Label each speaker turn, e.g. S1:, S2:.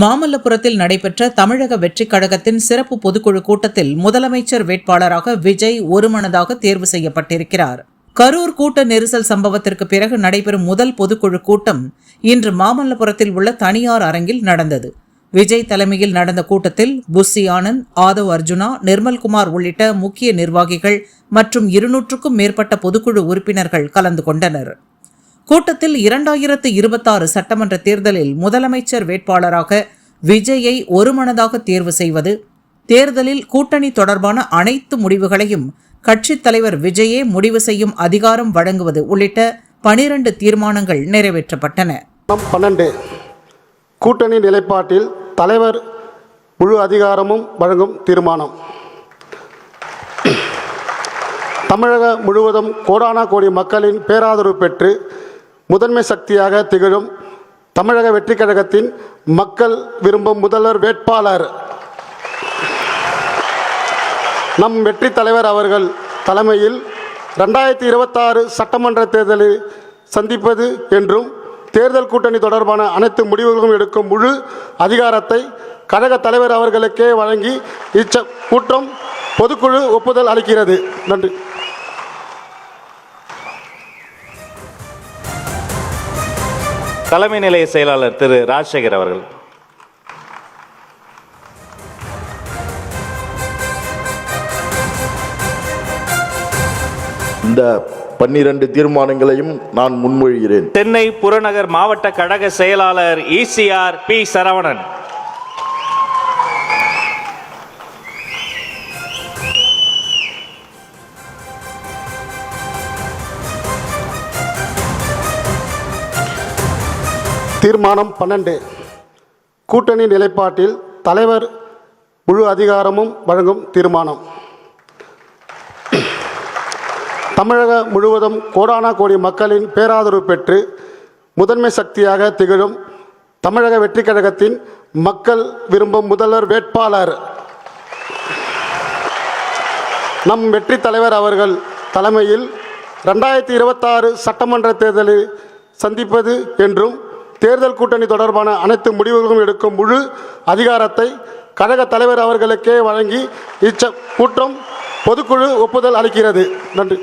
S1: மாமல்லபுரத்தில் நடைபெற்ற தமிழக வெற்றிக் கழகத்தின் சிறப்பு பொதுக்குழு கூட்டத்தில் முதலமைச்சர் வேட்பாளராக விஜய் ஒருமனதாக தேர்வு செய்யப்பட்டிருக்கிறார். கரூர் கூட்ட நெரிசல் சம்பவத்திற்கு பிறகு நடைபெறும் முதல் பொதுக்குழு கூட்டம் இன்று மாமல்லபுரத்தில் உள்ள தனியார் அரங்கில் நடந்தது. விஜய் தலைமையில் நடந்த கூட்டத்தில் புஸ்ஸி ஆனந்த் ஆதவ் அர்ஜுனா நிர்மல்குமார் உள்ளிட்ட முக்கிய நிர்வாகிகள் மற்றும் இருநூற்றுக்கும் மேற்பட்ட பொதுக்குழு உறுப்பினர்கள் கலந்து கொண்டனர். கூட்டத்தில் இரண்டாயிரத்து இருபத்தாறு சட்டமன்ற தேர்தலில் முதலமைச்சர் வேட்பாளராக விஜயை ஒருமனதாக தேர்வு செய்வது தேர்தலில் கூட்டணி தொடர்பான அனைத்து முடிவுகளையும் கட்சித் தலைவர் விஜயே முடிவு செய்யும் அதிகாரம் வழங்குவது உள்ளிட்ட பனிரண்டு தீர்மானங்கள் நிறைவேற்றப்பட்டன.
S2: பன்னெண்டு. கூட்டணி நிலைப்பாட்டில் தலைவர் முழு அதிகாரமும் வழங்கும் தீர்மானம். தமிழகம் முழுவதும் கோடானா கோடி மக்களின் பேராதரவு பெற்று முதன்மை சக்தியாக திகழும் தமிழக வெற்றி கழகத்தின் மக்கள் விரும்பும் முதல்வர் வேட்பாளர். நம் வெற்றி தலைவர் அவர்கள் தலைமையில் ரெண்டாயிரத்தி இருபத்தாறு சட்டமன்ற தேர்தலில் சந்திப்பது என்றும் தேர்தல் கூட்டணி தொடர்பான அனைத்து முடிவுகளும் எடுக்கும் முழு அதிகாரத்தை கழக தலைவர் அவர்களுக்கே வழங்கி இச்ச கூட்டம் பொதுக்குழு ஒப்புதல் அளிக்கிறது. நன்றி.
S3: தலைமை நிலைய செயலாளர் திரு ராஜசேகர் அவர்கள்.
S4: இந்த பன்னிரண்டு தீர்மானங்களையும் நான் முன்மொழிகிறேன்.
S3: சென்னை புறநகர் மாவட்ட கழக செயலாளர் இசிஆர் பி சரவணன்.
S2: தீர்மானம் பன்னெண்டு. கூட்டணி நிலைப்பாட்டில் தலைவர் முழு அதிகாரமும் வழங்கும் தீர்மானம். தமிழக முழுவதும் கோடானா கோடி மக்களின் பேராதரவு பெற்று முதன்மை சக்தியாக திகழும் தமிழக வெற்றி கழகத்தின் மக்கள் விரும்பும் முதல்வர் வேட்பாளர். நம் வெற்றி தலைவர் அவர்கள் தலைமையில் ரெண்டாயிரத்தி இருபத்தாறு சட்டமன்ற தேர்தலில் சந்திப்பது என்றும் தேர்தல் கூட்டணி தொடர்பான அனைத்து முடிவுகளும் எடுக்கும் முழு அதிகாரத்தை கழக தலைவர் அவர்களுக்கே வழங்கி இச்ச கூட்டம் பொதுக்குழு ஒப்புதல் அளிக்கிறது. நன்றி.